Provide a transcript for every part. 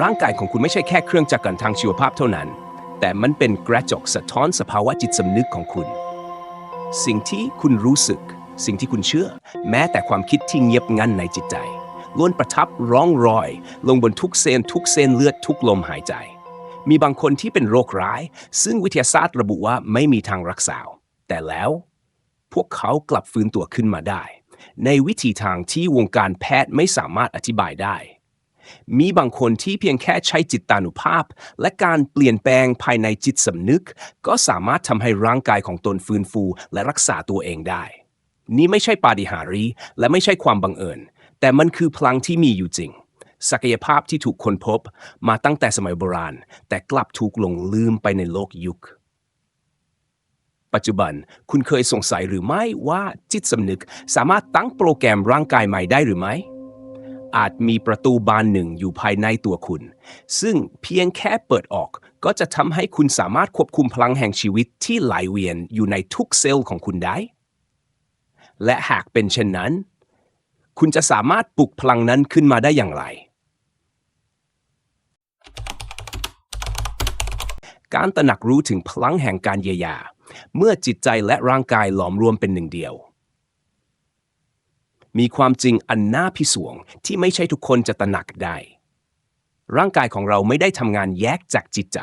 ร่างกายของคุณไม่ใช่แค่เครื่องจักรกลทางชีวภาพเท่านั้น แต่มันเป็นกระจกสะท้อนสภาวะจิตสำนึกของคุณ สิ่งที่คุณรู้สึก สิ่งที่คุณเชื่อ แม้แต่ความคิดที่เงียบงันในจิตใจล้วนประทับร้องรอย ลงบนทุกเซนทุกเซนเลือดทุกลมหายใจ มีบางคนที่เป็นโรคร้าย ซึ่งวิทยาศาสตร์ระบุว่าไม่มีทางรักษา แต่แล้ว พวกเขากลับฟื้นตัวขึ้นมาได้ ในวิธีทางที่วงการแพทย์ไม่สามารถอธิบายได้ มีบางคนที่เพียงแค่ใช้จิตตานุภาพ และการเปลี่ยนแปลงภายในจิตสำนึก ก็สามารถทำให้ร่างกายของตนฟื้นฟู และรักษาตัวเองได้ นี่ไม่ใช่ปาฏิหาริย์และไม่ใช่ความบังเอิญ แต่มันคือพลังที่มีอยู่จริง ศักยภาพที่ถูกค้นพบมาตั้งแต่สมัยโบราณ แต่กลับถูกหลงลืมไปในโลกยุค ปัจจุบันคุณเคยสงสัยหรือไม่ว่าจิตสำนึกสามารถตั้งโปรแกรมร่างกายใหม่ได้หรือไม่ อาจมีประตูบานหนึ่งอยู่ภายในตัวคุณ ซึ่งเพียงแค่เปิดออกก็จะทำให้คุณสามารถควบคุมพลังแห่งชีวิตที่ไหลเวียนอยู่ในทุกเซลล์ของคุณได้ และหากเป็นเช่นนั้น คุณจะสามารถปลุกพลังนั้นขึ้นมาได้อย่างไร การตระหนักรู้ถึงพลังแห่งการเยียวยาเมื่อจิตใจและร่างกายหลอมรวมเป็นหนึ่งเดียว มีความจริงอันน่าพิศวงที่ไม่ใช่ทุกคนจะตระหนักได้ ร่างกายของเราไม่ได้ทำงานแยกจากจิตใจ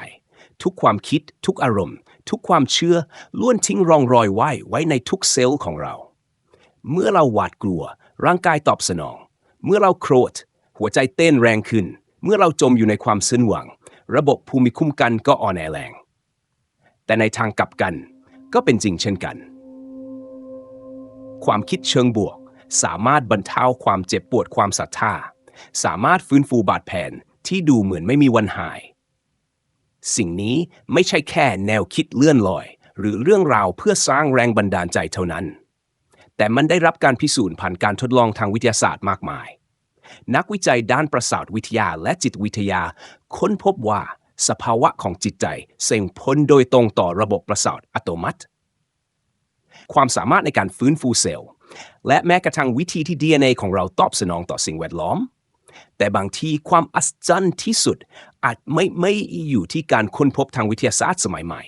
ทุกความคิด ทุกอารมณ์ ทุกความเชื่อล้วนทิ้งรองรอยไว้ไว้ในทุกเซลล์ของเรา เมื่อเราหวาดกลัว ร่างกายตอบสนอง เมื่อเราโกรธ หัวใจเต้นแรงขึ้น เมื่อเราจมอยู่ในความสิ้นหวัง ระบบภูมิคุ้มกันก็อ่อนแอแรง แต่ในทางกลับกันก็เป็นจริงเช่นกัน ความคิดเชิงบวก สามารถบรรเทาความเจ็บปวดความศรัทธา สามารถฟื้นฟูบาดแผลที่ดูเหมือนไม่มีวันหาย สิ่งนี้ไม่ใช่แค่แนวคิดเลื่อนลอย หรือเรื่องราวเพื่อสร้างแรงบันดาลใจเท่านั้น แต่มันได้รับการพิสูจน์ผ่านการทดลองทางวิทยาศาสตร์มากมาย นักวิจัยด้านประสาทวิทยาและจิตวิทยา ค้นพบว่าสภาวะของจิตใจส่งผลโดยตรงต่อระบบประสาทอัตโนมัติ ความสามารถในการฟื้นฟูเซลล์ และแม้กระทั่งวิธีที่ DNA ของเราตอบสนองต่อสิ่งแวดล้อม แต่บางทีความอัศจรรย์ที่สุดอาจไม่ไม่อยู่ที่การค้นพบทางวิทยาศาสตร์สมัยใหม่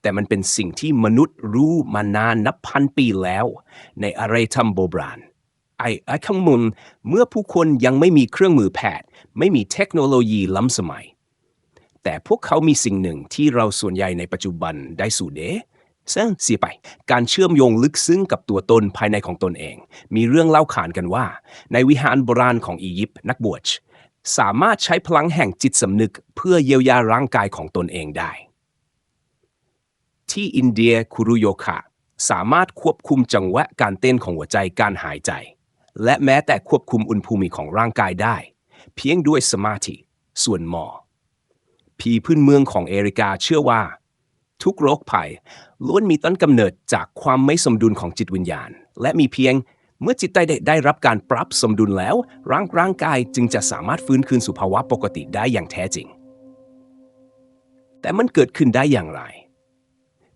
แต่มันเป็นสิ่งที่มนุษย์รู้มานานนับพันปีแล้ว ในอารยธรรมโบราณไอ้ไอ้ข้างมุนเมื่อผู้คนยังไม่มีเครื่องมือแพทย์ ไม่มีเทคโนโลยีล้ำสมัย แต่พวกเขามีสิ่งหนึ่งที่เราส่วนใหญ่ในปัจจุบันได้สู่เด ซึ่งเสียไป การเชื่อมโยงลึกซึ้งกับตัวตนภายในของตนเอง มีเรื่องเล่าขานกันว่า ในวิหารโบราณของอียิปต์นักบวชสามารถใช้พลังแห่งจิตสำนึกเพื่อเยียวยาร่างกายของตนเองได้ ที่อินเดียคุรุโยคะสามารถควบคุมจังหวะการเต้นของหัวใจการหายใจ และแม้แต่ควบคุมอุณหภูมิของร่างกายได้ เพียงด้วยสมาธิ ส่วนหมอผีพื้นเมืองของเอริกาเชื่อว่า ทุกโรคภัยล้วนมีต้นกำเนิดจากความไม่สมดุลของจิตวิญญาณ และมีเพียงเมื่อจิตใจได้ได้รับการปรับสมดุลแล้ว ร่างร่างกายจึงจะสามารถฟื้นคืนสู่ภาวะปกติได้อย่างแท้จริง แต่มันเกิดขึ้นได้อย่างไร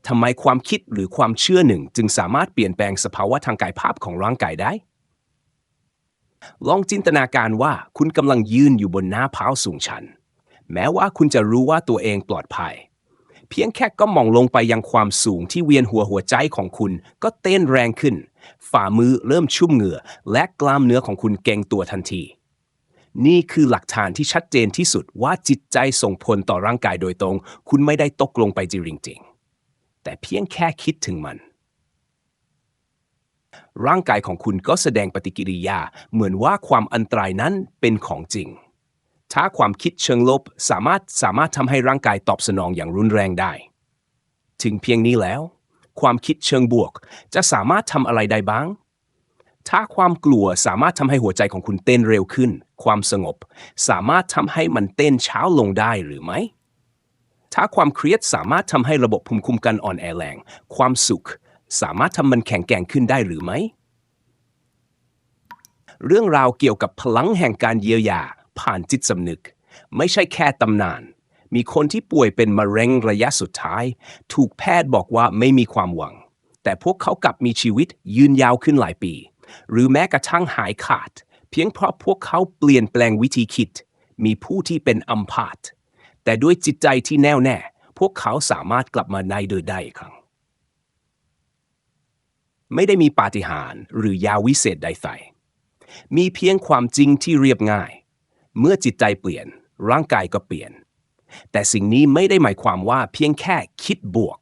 ทำไมความคิดหรือความเชื่อหนึ่งจึงสามารถเปลี่ยนแปลงสภาวะทางกายภาพของร่างกายได้ ลองจินตนาการว่าคุณกำลังยืนอยู่บนหน้าผาสูงชัน แม้ว่าคุณจะรู้ว่าตัวเองปลอดภัย เพียงแค่ก็มองลงไปยังความสูงที่เวียนหัวหัวใจของคุณ ก็เต้นแรงขึ้น ฝ่ามือเริ่มชุ่มเหงื่อ และกล้ามเนื้อของคุณเก่งตัวทันที นี่คือหลักฐานที่ชัดเจนที่สุดว่าจิตใจส่งผลต่อร่างกายโดยตรง คุณไม่ได้ตกลงไปจริงๆ แต่เพียงแค่คิดถึงมัน ร่างกายของคุณก็แสดงปฏิกิริยาเหมือนว่าความอันตรายนั้นเป็นของจริง ถ้าความคิดเชิงลบสามารถสามารถทำให้ร่างกายตอบสนองอย่างรุนแรงได้ ถึงเพียงนี้แล้ว ความคิดเชิงบวกจะสามารถทำอะไรได้บ้าง ถ้าความกลัวสามารถทำให้หัวใจของคุณเต้นเร็วขึ้น ความสงบ สามารถทำให้มันเต้นเช้าลงได้หรือไม่ถ้าความเครียดสามารถทำให้ระบบภูมิคุ้มกันอ่อนแอแรง ความสุข สามารถทำมันแข็งแกร่งขึ้นได้หรือไม่ เรื่องราวเกี่ยวกับพลังแห่งการเยียวยา ผ่านจิตสำนึก ไม่ใช่แค่ตำนาน มีคนที่ป่วยเป็นมะเร็งระยะสุดท้าย ถูกแพทย์บอกว่าไม่มีความหวัง แต่พวกเขากลับมีชีวิตยืนยาวขึ้นหลายปี หรือแม้กระทั่งหายขาด เพียงเพราะพวกเขาเปลี่ยนแปลงวิธีคิด มีผู้ที่เป็นอัมพาตแต่ด้วยจิตใจที่แน่วแน่ พวกเขาสามารถกลับมาในโดยได้อีกครั้ง ไม่ได้มีปาฏิหาริย์หรือยาวิเศษใดๆมีเพียงความจริงที่เรียบง่าย เมื่อจิตใจเปลี่ยน ร่างกายก็เปลี่ยน แต่สิ่งนี้ไม่ได้หมายความว่าเพียงแค่คิดบวก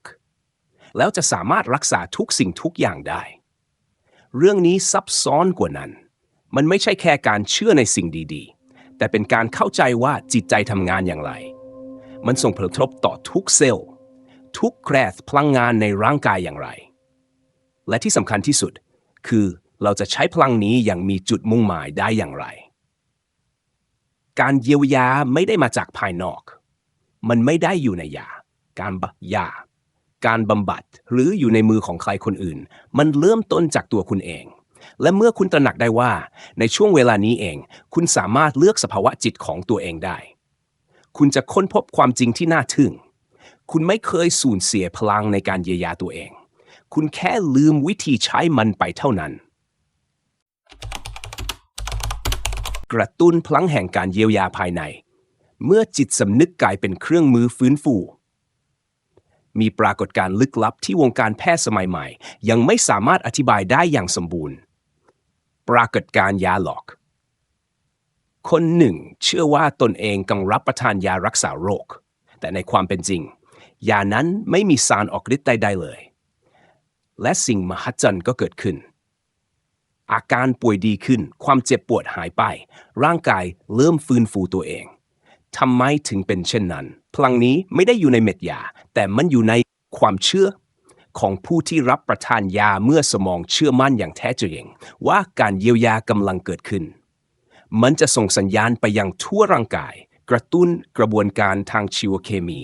แล้วจะสามารถรักษาทุกสิ่งทุกอย่างได้ เรื่องนี้ซับซ้อนกว่านั้น มันไม่ใช่แค่การเชื่อในสิ่งดีๆ แต่เป็นการเข้าใจว่าจิตใจทำงานอย่างไร มันส่งผลกระทบต่อทุกเซลล์ ทุกแครสพลังงานในร่างกายอย่างไร และที่สำคัญที่สุดคือเราจะใช้พลังนี้อย่างมีจุดมุ่งหมายได้อย่างไร การเยียวยาไม่ได้มาจากภายนอก มันไม่ได้อยู่ในยา การบยา การบำบัดหรืออยู่ในมือของใครคนอื่น มันเริ่มต้นจากตัวคุณเอง และเมื่อคุณตระหนักได้ว่า ในช่วงเวลานี้เอง คุณสามารถเลือกสภาวะจิตของตัวเองได้ คุณจะค้นพบความจริงที่น่าทึ่ง คุณไม่เคยสูญเสียพลังในการเยียวยาตัวเอง คุณแค่ลืมวิธีใช้มันไปเท่านั้น กระตุ้นพลังแห่งการเยียวยาภายใน เมื่อจิตสำนึกกลายเป็นเครื่องมือฟื้นฟู มีปรากฏการณ์ลึกลับที่วงการแพทย์สมัยใหม่ ยังไม่สามารถอธิบายได้อย่างสมบูรณ์ ปรากฏการณ์ยาหลอก คนหนึ่ง เชื่อว่าตนเองกำลังรับประทานยารักษาโรค แต่ในความเป็นจริง ยานั้นไม่มีสารออกฤทธิ์ใดๆเลย และสิ่งมหัศจรรย์ก็เกิดขึ้น อาการป่วยดีขึ้น ความเจ็บปวดหายไป ร่างกายเริ่มฟื้นฟูตัวเองทำไมถึงเป็นเช่นนั้น พลังนี้ไม่ได้อยู่ในเม็ดยา แต่มันอยู่ในความเชื่อของผู้ที่รับประทานยาเมื่อสมองเชื่อมั่นอย่างแท้จริง ว่าการเยียวยากำลังเกิดขึ้น มันจะส่งสัญญาณไปยังทั่วร่างกาย กระตุ้นกระบวนการทางชีวเคมี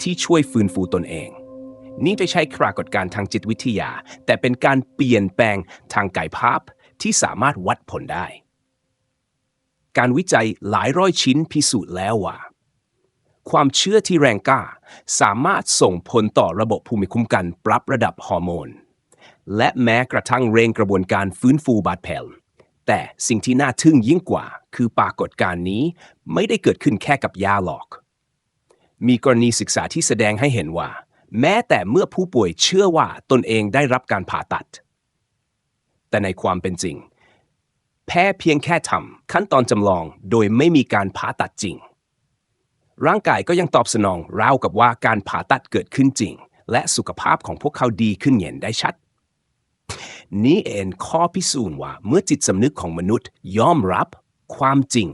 ที่ช่วยฟื้นฟูตนเอง นี่ไม่ใช่ปรากฏการณ์ทางจิตวิทยา แต่เป็นการเปลี่ยนแปลงทางกายภาพที่สามารถวัดผลได้ การวิจัยหลายร้อยชิ้นพิสูจน์แล้วว่า ความเชื่อที่แรงกล้า สามารถส่งผลต่อระบบภูมิคุ้มกันปรับระดับฮอร์โมน และแม้กระทั่งเร่งกระบวนการฟื้นฟูบาดแผลแต่สิ่งที่น่าทึ่งยิ่งกว่า คือปรากฏการณ์นี้ไม่ได้เกิดขึ้นแค่กับยาหลอก มีกรณีศึกษาที่แสดงให้เห็นว่า แม้แต่เมื่อผู้ป่วยเชื่อว่าตนเองได้รับการผ่าตัด แต่ในความเป็นจริง แพ้เพียงแค่ทำขั้นตอนจำลองโดยไม่มีการผ่าตัดจริง ร่างกายก็ยังตอบสนองราวกับว่าการผ่าตัดเกิดขึ้นจริง และสุขภาพของพวกเขาดีขึ้นเห็นได้ชัด นี่เองข้อพิสูจน์ว่าเมื่อจิตสำนึกของมนุษย์ยอมรับความจริง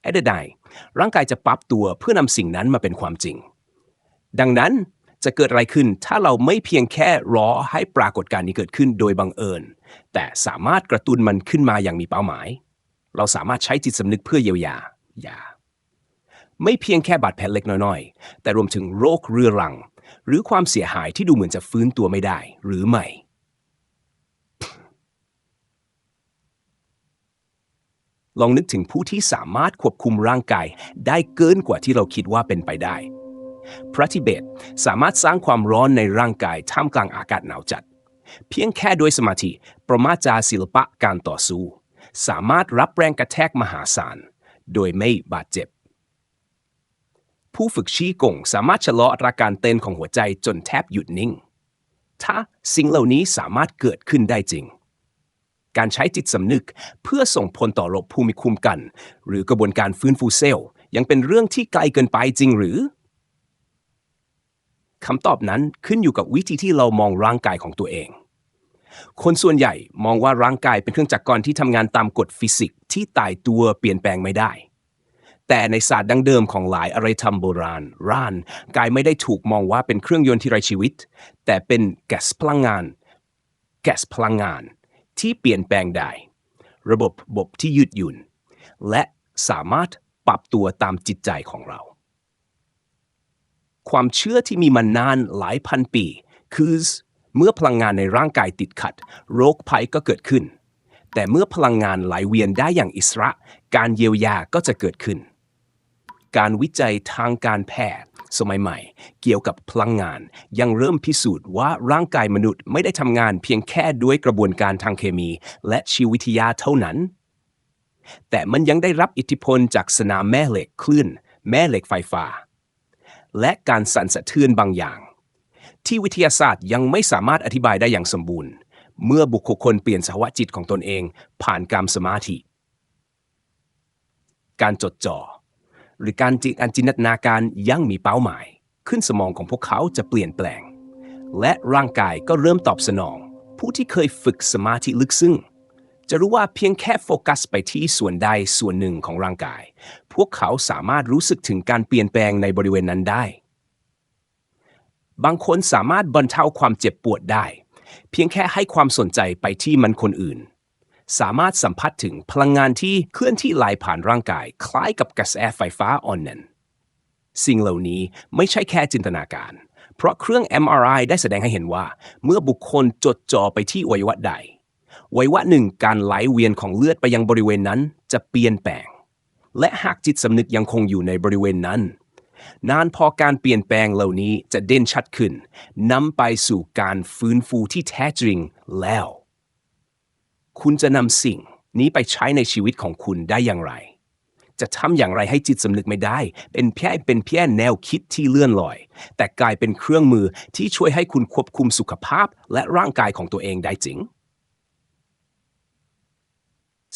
ไอ้ใดๆร่างกายจะปรับตัวเพื่อนำสิ่งนั้นมาเป็นความจริง ดังนั้นจะเกิดอะไรขึ้นถ้าเราไม่เพียงแค่รอให้ปรากฏการณ์นี้เกิดขึ้นโดยบังเอิญ แต่สามารถกระตุ้นมันขึ้นมาอย่างมีเป้าหมาย เราสามารถใช้จิตสำนึกเพื่อเยียวยา ยา ไม่เพียงแค่บาดแผลเล็กน้อยๆ แต่รวมถึงโรคเรื้อรัง หรือความเสียหายที่ดูเหมือนจะฟื้นตัวไม่ได้หรือไม่ ลองนึกถึงผู้ที่สามารถควบคุมร่างกายได้เกินกว่าที่เราคิดว่าเป็นไปได้ พระทิเบตสามารถสร้างความร้อนในร่างกายท่ามกลางอากาศหนาวจัด เพียงแค่ด้วยสมาธิประมาจาศิลปะการต่อสู้ สามารถรับแรงกระแทกมหาศาล โดยไม่บาดเจ็บ ผู้ฝึกชี้กงสามารถชะลออัตราการเต้นของหัวใจจนแทบหยุดนิ่ง ถ้าสิ่งเหล่านี้สามารถเกิดขึ้นได้จริงการใช้จิตสำนึกเพื่อส่งผลต่อระบบภูมิคุ้มกัน หรือกระบวนการฟื้นฟูเซลล์ยังเป็นเรื่องที่ไกลเกินไปจริงหรือ คำตอบนั้นขึ้นอยู่กับวิธีที่เรามองร่างกายของตัวเอง คนส่วนใหญ่มองว่าร่างกายเป็นเครื่องจักรกลที่ทำงานตามกฎฟิสิกส์ที่ตายตัวเปลี่ยนแปลงไม่ได้ แต่ในศาสตร์ดั้งเดิมของหลายอารยธรรมโบราณ ร่านกายไม่ได้ถูกมองว่าเป็นเครื่องยนต์ที่ไร้ชีวิต แต่เป็นแก๊สพลังงาน แก๊สพลังงาน ที่เปลี่ยนแปลงได้ ระบบบบที่ยืดหยุ่น และสามารถปรับตัวตามจิตใจของเรา ความเชื่อที่มีมานานหลายพันปี คือเมื่อพลังงานในร่างกายติดขัด โรคภัยก็เกิดขึ้น แต่เมื่อพลังงานไหลเวียนได้อย่างอิสระ การเยียวยาก็จะเกิดขึ้น การวิจัยทางการแพทย์ สมัยใหม่ เกี่ยวกับพลังงานยังเริ่มพิสูจน์ว่าร่างกายมนุษย์ไม่ได้ทำงานเพียงแค่ด้วยกระบวนการทางเคมี และชีววิทยาเท่านั้น แต่มันยังได้รับอิทธิพลจากสนามแม่เหล็กคลื่น แม่เหล็กไฟฟ้า และการสั่นสะเทือนบางอย่าง ที่วิทยาศาสตร์ยังไม่สามารถอธิบายได้อย่างสมบูรณ์ เมื่อบุคคลเปลี่ยนสภาวะจิตของตนเอง ผ่านการสมาธิ การจดจ่อ หรือการจิการจินตนาการยังมีเป้าหมาย ขึ้นสมองของพวกเขาจะเปลี่ยนแปลง และร่างกายก็เริ่มตอบสนอง ผู้ที่เคยฝึกสมาธิลึกซึ้ง จะรู้ว่าเพียงแค่โฟกัสไปที่ส่วนใดส่วนหนึ่งของร่างกาย พวกเขาสามารถรู้สึกถึงการเปลี่ยนแปลงในบริเวณนั้นได้ บางคนสามารถบรรเทาความเจ็บปวดได้ เพียงแค่ให้ความสนใจไปที่มันคนอื่น สามารถสัมผัสถึงพลังงานที่เคลื่อนที่ไหลผ่านร่างกาย คล้ายกับกระแสไฟฟ้าอ่อนนั้นสิ่งเหล่านี้ไม่ใช่แค่จินตนาการ เพราะเครื่อง MRI ได้แสดงให้เห็นว่า เมื่อบุคคลจดจ่อไปที่อวัยวะใด อวัยวะหนึ่งการไหลเวียนของเลือดไปยังบริเวณนั้นจะเปลี่ยนแปลง และหากจิตสำนึกยังคงอยู่ในบริเวณนั้น นานพอการเปลี่ยนแปลงเหล่านี้จะเด่นชัดขึ้นนำไปสู่การฟื้นฟูที่แท้จริงแล้ว คุณจะนำสิ่งนี้ไปใช้ในชีวิตของคุณได้อย่างไร จะทำอย่างไรให้จิตสำนึกไม่ได้ เป็นแค่เป็นเพียแนวคิดที่เลื่อนลอย แต่กลายเป็นเครื่องมือที่ช่วยให้คุณควบคุมสุขภาพและร่างกายของตัวเองได้จริง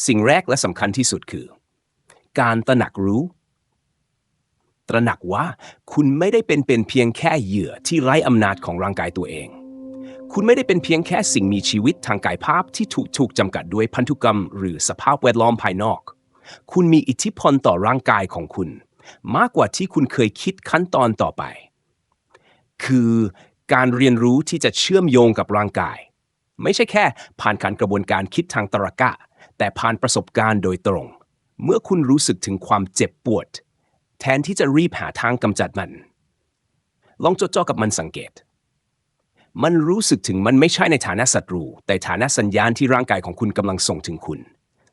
สิ่งแรกและสำคัญที่สุดคือ การตระหนักรู้ ตระหนักว่าคุณไม่ได้เป็นเป็นเพียงแค่เหยื่อที่ไร้อำนาจของร่างกายตัวเอง คุณไม่ได้เป็นเพียงแค่สิ่งมีชีวิตทางกายภาพที่ถูกถูกจำกัดด้วยพันธุกรรม หรือสภาพแวดล้อมภายนอก คุณมีอิทธิพลต่อร่างกายของคุณ มากกว่าที่คุณเคยคิดขั้นตอนต่อไป คือการเรียนรู้ที่จะเชื่อมโยงกับร่างกาย ไม่ใช่แค่ผ่านการกระบวนการคิดทางตรรกะ แต่ผ่านประสบการณ์โดยตรง เมื่อคุณรู้สึกถึงความเจ็บปวด แทนที่จะรีบหาทางกำจัดมัน ลองจดจ่อกับมันสังเกต มันรู้สึกถึงมันไม่ใช่ในฐานะศัตรู แต่ฐานะสัญญาณที่ร่างกายของคุณกำลังส่งถึงคุณ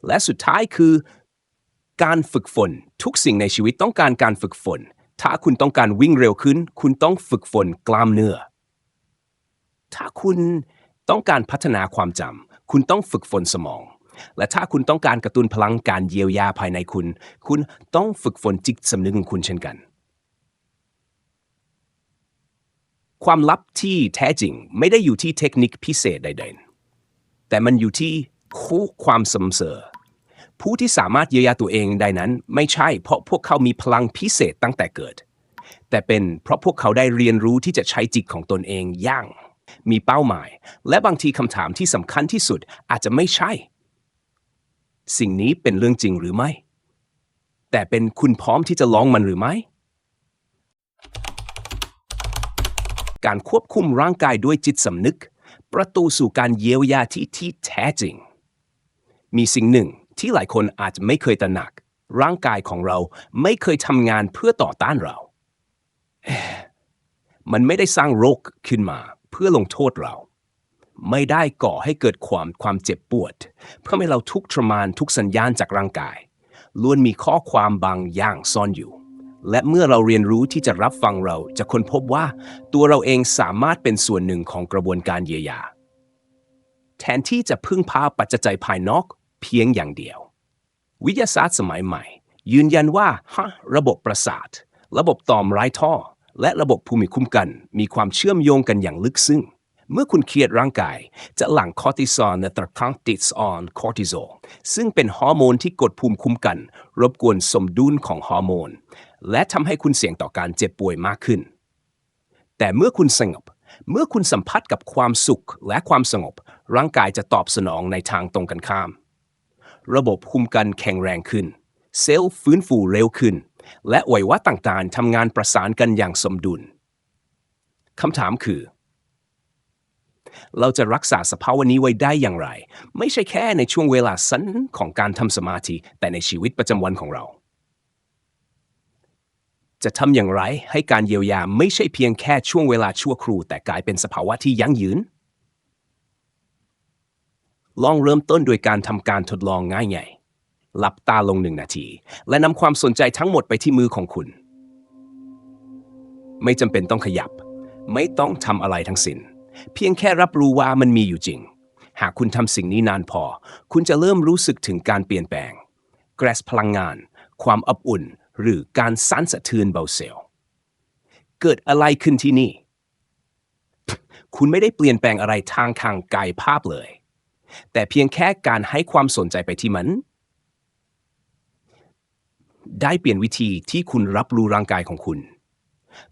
และสุดท้ายคือ การฝึกฝน ทุกสิ่งในชีวิตต้องการการฝึกฝน ถ้าคุณต้องการวิ่งเร็วขึ้น คุณต้องฝึกฝนกล้ามเนื้อ ถ้าคุณต้องการพัฒนาความจำคุณต้องฝึกฝนสมอง และถ้าคุณต้องการกระตุ้นพลังการเยียวยาภายในคุณ คุณต้องฝึกฝนจิตสำนึกของคุณเช่นกัน ความลับที่แท้จริงไม่ได้อยู่ที่เทคนิคพิเศษใดๆ แต่มันอยู่ที่คู่ความสมเสมอผู้ที่สามารถเยียวยาตัวเองได้นั้น ไม่ใช่เพราะพวกเขามีพลังพิเศษตั้งแต่เกิด แต่เป็นเพราะพวกเขาได้เรียนรู้ที่จะใช้จิตของตนเองอย่าง มีเป้าหมาย และบางทีคำถามที่สำคัญที่สุดอาจจะไม่ใช่ สิ่งนี้เป็นเรื่องจริงหรือไม่ แต่เป็นคุณพร้อมที่จะลองมันหรือไม่ การควบคุมร่างกายด้วยจิตสำนึก ประตูสู่การเยียวยาที่ที่แท้จริง มีสิ่งหนึ่งที่หลายคนอาจจะไม่เคยตระหนัก ร่างกายของเราไม่เคยทำงานเพื่อต่อต้านเรา มันไม่ได้สร้างโรคขึ้นมาเพื่อลงโทษเรา ไม่ได้ก่อให้เกิดความความเจ็บปวด เพื่อให้เราทุกทรมานทุกสัญญาณจากร่างกาย ล้วนมีข้อความบางอย่างซ่อนอยู่ และเมื่อเราเรียนรู้ที่จะรับฟังเราจะค้นพบว่าตัวเราเองสามารถเป็นส่วนหนึ่งของกระบวนการเยียวยาแทนที่จะพึ่งพาปัจจัยภายนอกเพียงอย่างเดียว วิทยาศาสตร์สมัยใหม่ ยืนยันว่าฮะระบบประสาท ระบบต่อมไร้ท่อ และระบบภูมิคุ้มกัน มีความเชื่อมโยงกันอย่างลึกซึ้ง เมื่อคุณเครียดร่างกาย จะหลั่งคอร์ติซอลและตรคังติสออนคอร์ติซอลซึ่งเป็นฮอร์โมนที่กดภูมิคุ้มกัน รบกวนสมดุลของฮอร์โมน และทำให้คุณเสี่ยงต่อการเจ็บป่วยมากขึ้น แต่เมื่อคุณสงบ เมื่อคุณสัมผัสกับความสุขและความสงบ ร่างกายจะตอบสนองในทางตรงกันข้าม ระบบภูมิกันแข็งแรงขึ้น เซลล์ฟื้นฟูเร็วขึ้น และอวัยวะต่างๆทำงานประสานกันอย่างสมดุลคำถามคือ เราจะรักษาสภาวะนี้ไว้ได้อย่างไร ไม่ใช่แค่ในช่วงเวลาสั้นของการทำสมาธิ แต่ในชีวิตประจำวันของเรา จะทำอย่างไรให้การเยียวยาไม่ใช่เพียงแค่ช่วงเวลาชั่วครู่ แต่กลายเป็นสภาวะที่ยั่งยืน ลองเริ่มต้นโดยการทำการทดลองง่ายๆหลับตาลงหนึ่งนาที และนำความสนใจทั้งหมดไปที่มือของคุณ ไม่จำเป็นต้องขยับ ไม่ต้องทำอะไรทั้งสิน้น เพียงแค่รับรู้ว่ามันมีอยู่จริง หากคุณทำสิ่งนี้นานพอ คุณจะเริ่มรู้สึกถึงการเปลี่ยนแปลงกรสพลังงาน ความอบอุ่น หรือการสั่นสะเทือนเบาเซลล์เกิดอะไรขึ้นที่นี่ คุณไม่ได้เปลี่ยนแปลงอะไรทางทางกายภาพเลย แต่เพียงแค่การให้ความสนใจไปที่มัน ได้เปลี่ยนวิธีที่คุณรับรู้ร่างกายของคุณ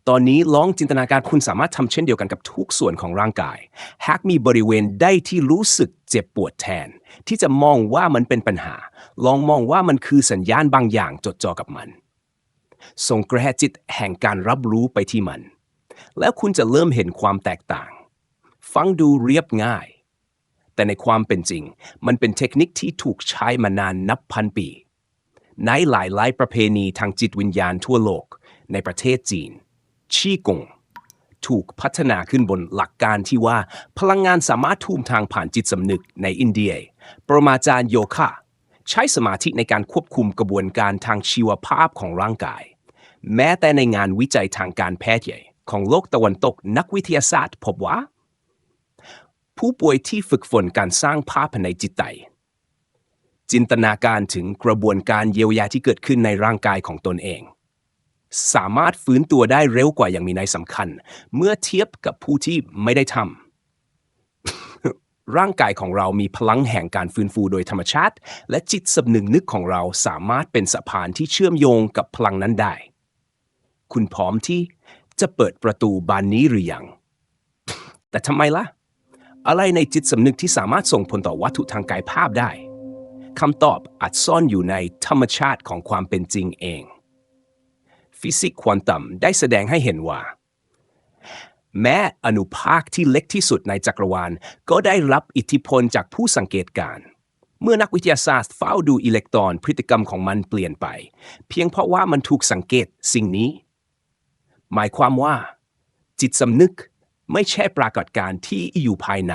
ตอนนี้ลองจินตนาการคุณสามารถทำเช่นเดียวกันกับทุกส่วนของร่างกาย หากมีบริเวณใดที่รู้สึกเจ็บปวดแทน ที่จะมองว่ามันเป็นปัญหา ลองมองว่ามันคือสัญญาณบางอย่างจดจ่อกับมัน ส่งกระแสจิตแห่งการรับรู้ไปที่มัน แล้วคุณจะเริ่มเห็นความแตกต่าง ฟังดูเรียบง่าย แต่ในความเป็นจริง มันเป็นเทคนิคที่ถูกใช้มานานนับพันปี ในหลายหลายๆประเพณีทางจิตวิญญาณทั่วโลก ในประเทศจีน ชีกง ถูกพัฒนาขึ้นบนหลักการที่ว่าพลังงานสามารถทุ่มทางผ่านจิตสำนึกในอินเดีย ปรมาจารย์โยคะ ใช้สมาธิในการควบคุมกระบวนการทางชีวภาพของร่างกาย แม้แต่ในงานวิจัยทางการแพทย์ใหญ่ ของโลกตะวันตกนักวิทยาศาสตร์พบว่า ผู้ป่วยที่ฝึกฝนการสร้างภาพในจิตใจจินตนาการถึงกระบวนการเยียวยาที่เกิดขึ้นในร่างกายของตนเอง สามารถฟื้นตัวได้เร็วกว่าอย่างมีนัยสำคัญ เมื่อเทียบกับผู้ที่ไม่ได้ทำ ร่างกายของเรามีพลังแห่งการฟื้นฟูโดยธรรมชาติ และจิตสำนึกนึกของเราสามารถเป็นสะพานที่เชื่อมโยงกับพลังนั้นได้ คุณพร้อมที่จะเปิดประตูบานนี้หรือยัง แต่ทำไมล่ะ อะไรในจิตสำนึกที่สามารถส่งผลต่อวัตถุทางกายภาพได้คำตอบอาจซ่อนอยู่ในธรรมชาติของความเป็นจริงเอง ฟิสิกส์ควอนตัมได้แสดงให้เห็นว่า แม้อนุภาคที่เล็กที่สุดในจักรวาล ก็ได้รับอิทธิพลจากผู้สังเกตการ เมื่อนักวิทยาศาสตร์เฝ้าดูอิเล็กตรอนพฤติกรรมของมันเปลี่ยนไป เพียงเพราะว่ามันถูกสังเกตสิ่งนี้ หมายความว่า จิตสำนึกไม่ใช่ปรากฏการณ์ที่อยู่ภายใน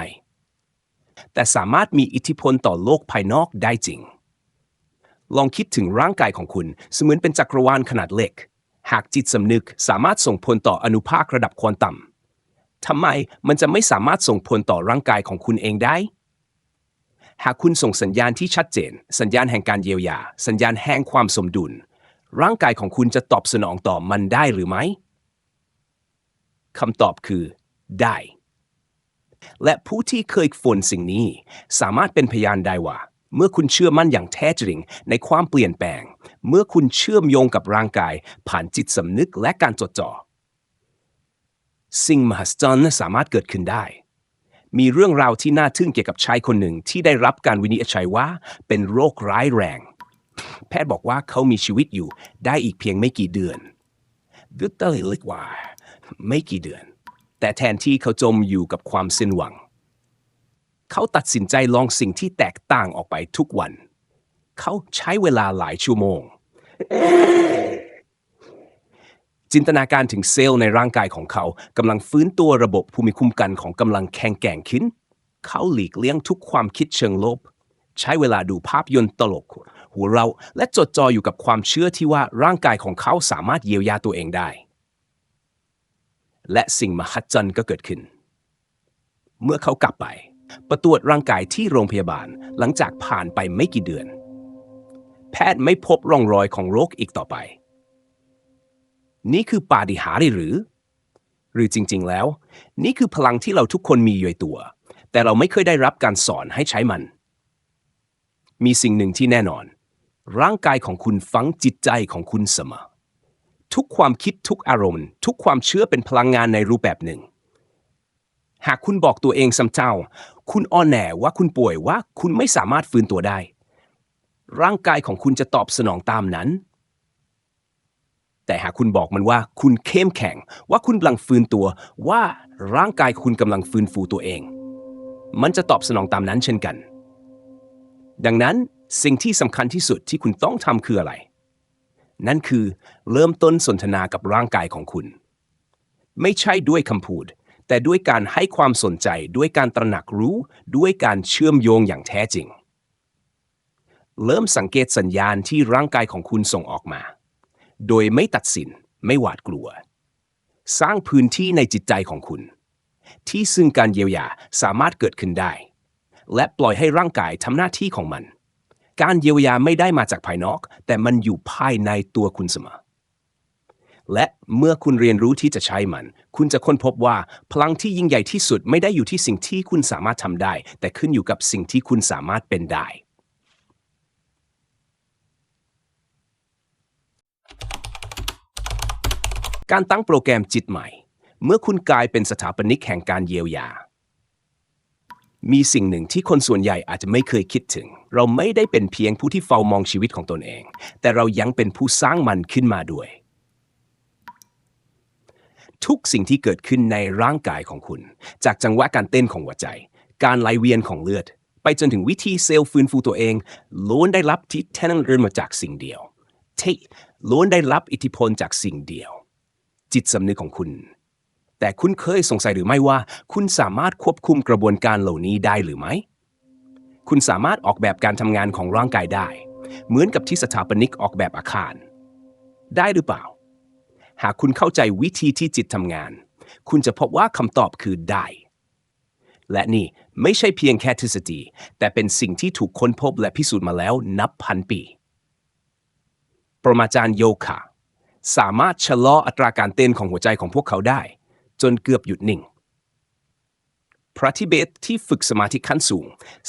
แต่สามารถมีอิทธิพลต่อโลกภายนอกได้จริงลองคิดถึงร่างกายของคุณเสมือนเป็นจักรวาลขนาดเล็ก หากจิตสำนึกสามารถส่งผลต่ออนุภาคระดับควอนตัมทำไมมันจะไม่สามารถส่งผลต่อร่างกายของคุณเองได้ หากคุณส่งสัญญาณที่ชัดเจน สัญญาณแห่งการเยียวยา สัญญาณแห่งความสมดุล ร่างกายของคุณจะตอบสนองต่อมันได้หรือไม่คำตอบคือ ได้ และผู้ที่เคยฝนสิ่งนี้ สามารถเป็นพยานได้ว่า เมื่อคุณเชื่อมั่นอย่างแท้จริงในความเปลี่ยนแปลง เมื่อคุณเชื่อมโยงกับร่างกาย ผ่านจิตสำนึกและการจดจ่อ สิ่งมหัศจรรย์สามารถเกิดขึ้นได้ มีเรื่องราวที่น่าทึ่งเกี่ยวกับชายคนหนึ่งที่ได้รับการวินิจฉัยว่าเป็นโรคร้ายแรง แพทย์บอกว่าเขามีชีวิตอยู่ได้อีกเพียงไม่กี่เดือนวิตเตอร์เรียกว่า ไม่กี่เดือน แต่แทนที่เขาจมอยู่กับความสิ้นหวัง เขาตัดสินใจลองสิ่งที่แตกต่างออกไปทุกวัน เขาใช้เวลาหลายชั่วโมง จินตนาการถึงเซลล์ในร่างกายของเขากำลังฟื้นตัวระบบภูมิคุ้มกันของกำลังแข็งแกร่งขึ้น เขาหลีกเลี่ยงทุกความคิดเชิงลบ ใช้เวลาดูภาพยนตร์ตลก หัวเราและจดจ่ออยู่กับความเชื่อที่ว่าร่างกายของเขาสามารถเยียวยาตัวเองได้ และสิ่งมหัศจรรย์ก็เกิดขึ้น เมื่อเขากลับไป ประตรวจร่างกายที่โรงพยาบาลหลังจากผ่านไปไม่กี่เดือน แพทย์ไม่พบร่องรอยของโรคอีกต่อไป นี่คือปาฏิหาริย์หรือ หรือจริงๆแล้ว นี่คือพลังที่เราทุกคนมีอยู่ในตัว แต่เราไม่เคยได้รับการสอนให้ใช้มัน มีสิ่งหนึ่งที่แน่นอน ร่างกายของคุณฟังจิตใจของคุณเสมอทุกความคิดทุกอารมณ์ ทุกความเชื่อเป็นพลังงานในรูปแบบหนึ่ง หากคุณบอกตัวเองซ้ำเจ้า คุณอ่อนแอว่าคุณป่วยว่าคุณไม่สามารถฟื้นตัวได้ ร่างกายของคุณจะตอบสนองตามนั้น แต่หากคุณบอกมันว่าคุณเข้มแข็ง ว่าคุณกำลังฟื้นตัว ว่าร่างกายคุณกำลังฟื้นฟูตัวเอง มันจะตอบสนองตามนั้นเช่นกัน ดังนั้นสิ่งที่สำคัญที่สุดที่คุณต้องทำคืออะไร นั่นคือเริ่มต้นสนทนากับร่างกายของคุณ ไม่ใช่ด้วยคำพูด แต่ด้วยการให้ความสนใจด้วยการตระหนักรู้ด้วยการเชื่อมโยงอย่างแท้จริง เริ่มสังเกตสัญญาณที่ร่างกายของคุณส่งออกมา โดยไม่ตัดสินไม่หวาดกลัว สร้างพื้นที่ในจิตใจของคุณ ที่ซึ่งการเยียวยาสามารถเกิดขึ้นได้ และปล่อยให้ร่างกายทำหน้าที่ของมัน การเยียวยาไม่ได้มาจากภายนอก แต่มันอยู่ภายในตัวคุณเสมอและเมื่อคุณเรียนรู้ที่จะใช้มัน คุณจะค้นพบว่าพลังที่ยิ่งใหญ่ที่สุดไม่ได้อยู่ที่สิ่งที่คุณสามารถทำได้ แต่ขึ้นอยู่กับสิ่งที่คุณสามารถเป็นได้ การตั้งโปรแกรมจิตใหม่ เมื่อคุณกลายเป็นสถาปนิกแห่งการเยียวยา มีสิ่งหนึ่งที่คนส่วนใหญ่อาจจะไม่เคยคิดถึง เราไม่ได้เป็นเพียงผู้ที่เฝ้ามองชีวิตของตนเอง แต่เรายังเป็นผู้สร้างมันขึ้นมาด้วย ทุกสิ่งที่เกิดขึ้นในร่างกายของคุณ จากจังหวะการเต้นของหัวใจ การไหลเวียนของเลือด ไปจนถึงวิธีเซลล์ฟื้นฟูตัวเองล้วนได้รับที่แทนเริ่มมาจากสิ่งเดียวเท่ล้วนได้รับอิทธิพลจากสิ่งเดียว จิตสำนึกของคุณ แต่คุณเคยสงสัยหรือไม่ว่า คุณสามารถควบคุมกระบวนการเหล่านี้ได้หรือไม่คุณสามารถออกแบบการทำงานของร่างกายได้ เหมือนกับที่สถาปนิกออกแบบอาคาร ได้หรือเปล่า หากคุณเข้าใจวิธีที่จิตทำงาน คุณจะพบว่าคำตอบคือได้ และนี่ไม่ใช่เพียงแค่ทฤษฎี แต่เป็นสิ่งที่ถูกค้นพบและพิสูจน์มาแล้วนับพันปี ปรมาจารย์โยคะ สามารถชะลออัตราการเต้นของหัวใจของพวกเขาได้ จนเกือบหยุดนิ่ง พระทิเบตที่ฝึกสมาธิขั้นสูง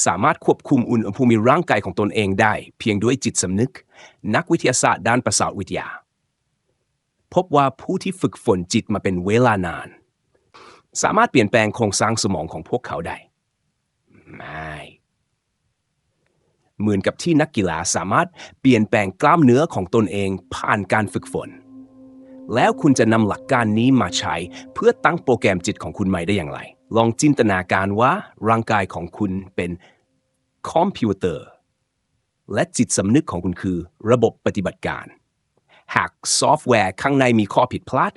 สามารถควบคุมอุณหภูมิร่างกายของตนเองได้ เพียงด้วยจิตสำนึก นักวิทยาศาสตร์ด้านประสาทวิทยา พบว่าผู้ที่ฝึกฝนจิตมาเป็นเวลานาน สามารถเปลี่ยนแปลงโครงสร้างสมองของพวกเขาได้ ไม่เหมือนกับที่นักกีฬาสามารถเปลี่ยนแปลงกล้ามเนื้อของตนเองผ่านการฝึกฝน แล้วคุณจะนำหลักการนี้มาใช้เพื่อตั้งโปรแกรมจิตของคุณใหม่ได้อย่างไร ลองจินตนาการว่าร่างกายของคุณเป็นคอมพิวเตอร์ และจิตสำนึกของคุณคือระบบปฏิบัติการ หากซอฟต์แวร์ข้างในมีข้อผิดพลาด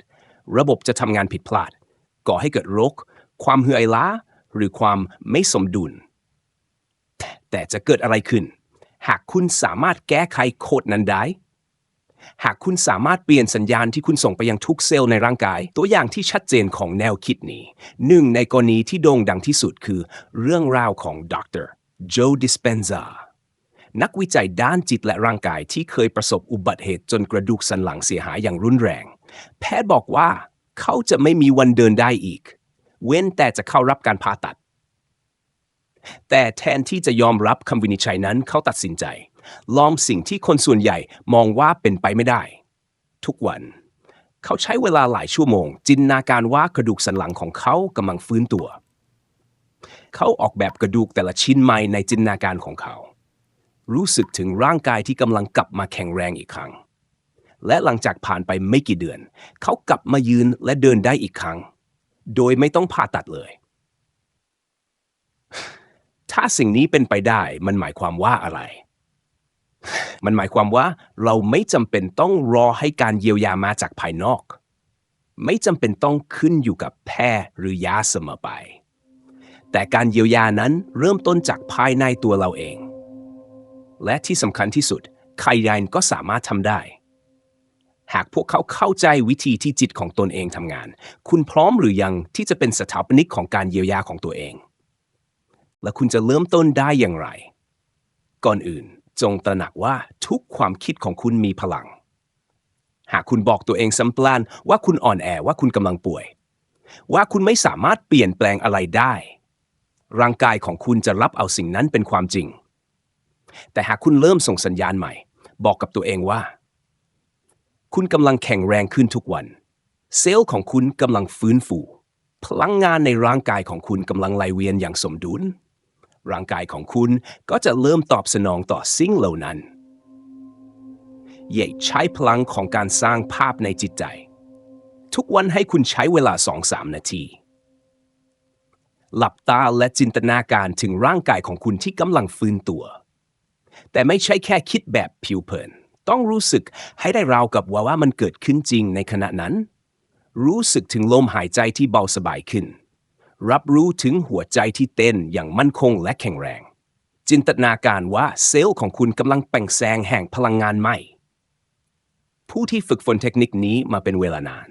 ระบบจะทำงานผิดพลาด ก่อให้เกิดโรค ความเหื่อยล้า หรือความไม่สมดุล แต่จะเกิดอะไรขึ้น หากคุณสามารถแก้ไขโคดนั้นได้ หากคุณสามารถเปลี่ยนสัญญาณที่คุณส่งไปยังทุกเซลล์ในร่างกาย ตัวอย่างที่ชัดเจนของแนวคิดนี้ หนึ่งในกรณีที่โด่งดังที่สุดคือ เรื่องราวของดรโจดิสเปนซา นักวิจัยด้านจิตและร่างกายที่เคยประสบอุบัติเหตุจนกระดูกสันหลังเสียหายอย่างรุนแรง แพทย์บอกว่าเขาจะไม่มีวันเดินได้อีก เว้นแต่จะเข้ารับการผ่าตัด แต่แทนที่จะยอมรับคำวินิจฉัยนั้นเขาตัดสินใจ ลองสิ่งที่คนส่วนใหญ่มองว่าเป็นไปไม่ได้ ทุกวัน เขาใช้เวลาหลายชั่วโมง จินตนาการว่ากระดูกสันหลังของเขากำลังฟื้นตัว เขาออกแบบกระดูกแต่ละชิ้นใหม่ในจินตนาการของเขา รู้สึกถึงร่างกายที่กำลังกลับมาแข็งแรงอีกครั้ง และหลังจากผ่านไปไม่กี่เดือน เขากลับมายืนและเดินได้อีกครั้ง โดยไม่ต้องผ่าตัดเลย ถ้าสิ่งนี้เป็นไปได้มันหมายความว่าอะไร มันหมายความว่าเราไม่จำเป็นต้องรอให้การเยียวยามาจากภายนอก ไม่จำเป็นต้องขึ้นอยู่กับแพทย์หรือยาเสมอไป แต่การเยียวยานั้นเริ่มต้นจากภายในตัวเราเอง และที่สำคัญที่สุด ใครยานก็สามารถทำได้ หากพวกเขาเข้าใจวิธีที่จิตของตนเองทำงาน คุณพร้อมหรือยังที่จะเป็นสถาปนิกของการเยียวยาของตัวเอง และคุณจะเริ่มต้นได้อย่างไร ก่อนอื่นจงตระหนักว่าทุกความคิดของคุณมีพลัง หากคุณบอกตัวเองซ้ำปลานว่าคุณอ่อนแอว่าคุณกำลังป่วย ว่าคุณไม่สามารถเปลี่ยนแปลงอะไรได้ ร่างกายของคุณจะรับเอาสิ่งนั้นเป็นความจริง แต่หากคุณเริ่มส่งสัญญาณใหม่ บอกกับตัวเองว่า คุณกำลังแข็งแรงขึ้นทุกวัน เซลล์ของคุณกำลังฟื้นฟู พลังงานในร่างกายของคุณกำลังไหลเวียนอย่างสมดุล ร่างกายของคุณก็จะเริ่มตอบสนองต่อสิ่งเหล่านั้นอย่ใช้พลังของการสร้างภาพในจิตใจ ทุกวันให้คุณใช้เวลา2-3นาที หลับตาและจินตนาการถึงร่างกายของคุณที่กำลังฟื้นตัว แต่ไม่ใช่แค่คิดแบบผิวเผิน ต้องรู้สึกให้ได้ราวกับว่าว่ามันเกิดขึ้นจริงในขณะนั้น รู้สึกถึงลมหายใจที่เบาสบายขึ้น รับรู้ถึงหัวใจที่เต้นอย่างมั่นคงและแข็งแรง จินตนาการว่าเซลล์ของคุณกำลังแปล่งแสงแห่งพลังงานใหม่ ผู้ที่ฝึกฝนเทคนิคนี้มาเป็นเวลานาน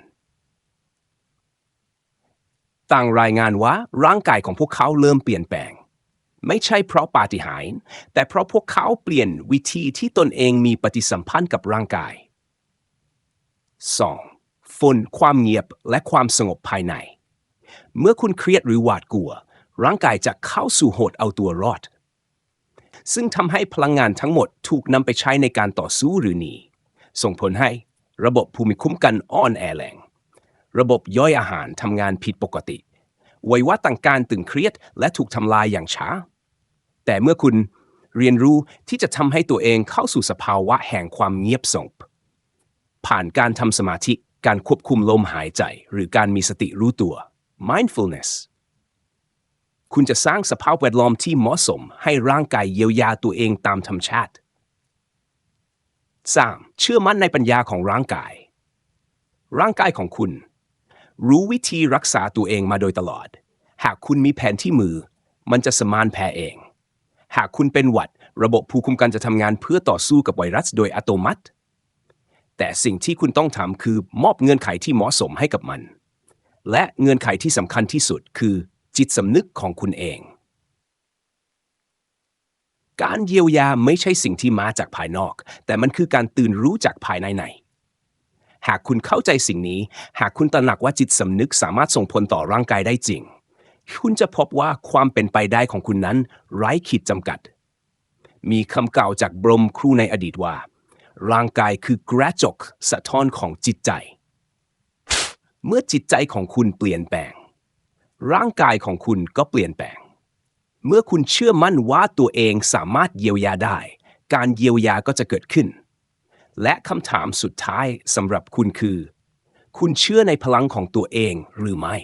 ต่างรายงานว่าร่างกายของพวกเขาเริ่มเปลี่ยนแปลง ไม่ใช่เพราะปาฏิหาริย์แต่เพราะพวกเขาเปลี่ยนวิธีที่ตนเองมีปฏิสัมพันธ์กับร่างกาย 2. ฝุ่นความเงียบและความสงบภายใน เมื่อคุณเครียดหรือหวาดกลัว ร่างกายจะเข้าสู่โหมดเอาตัวรอด ซึ่งทำให้พลังงานทั้งหมดถูกนำไปใช้ในการต่อสู้หรือหนีส่งผลให้ระบบภูมิคุ้มกันอ่อนแอแรงระบบย่อยอาหารทำงานผิดปกติไวยว่าต่างการตึงเครียดและถูกทำลายอย่างช้า แต่เมื่อคุณเรียนรู้ที่จะทำให้ตัวเองเข้าสู่สภาวะแห่งความเงียบสงบผ่านการทำสมาธิการควบคุมลมหายใจ หรือการมีสติรู้ตัว mindfulness คุณจะสร้างสภาพแวดล้อมที่เหมาะสม ให้ร่างกายเยียวยาตัวเองตามธรรมชาติ 3. เชื่อมั่นในปัญญาของร่างกาย ร่างกายของคุณ รู้วิธีรักษาตัวเองมาโดยตลอด หากคุณมีแผนที่มือ มันจะสมานแพ้เอง หากคุณเป็นหวัด ระบบภูมิคุ้มกันจะทำงานเพื่อต่อสู้กับไวรัสโดยอัตโนมัติ แต่สิ่งที่คุณต้องทำคือมอบเงื่อนไขที่เหมาะสมให้กับมัน และเงื่อนไขที่สำคัญที่สุดคือ จิตสำนึกของคุณเอง การเยียวยาไม่ใช่สิ่งที่มาจากภายนอก แต่มันคือการตื่นรู้จากภายในในหากคุณเข้าใจสิ่งนี้ หากคุณตระหนักว่าจิตสำนึกสามารถส่งผลต่อร่างกายได้จริง คุณจะพบว่าความเป็นไปได้ของคุณนั้น ไร้ขีดจำกัด มีคำกล่าวจากบรมครูในอดีตว่า ร่างกายคือกระจกสะท้อนของจิตใจ เมื่อจิตใจของคุณเปลี่ยนแปลง ร่างกายของคุณก็เปลี่ยนแปลง เมื่อคุณเชื่อมั่นว่าตัวเองสามารถเยียวยาได้ การเยียวยาก็จะเกิดขึ้น และคำถามสุดท้ายสำหรับคุณคือ คุณเชื่อในพลังของตัวเองหรือไม่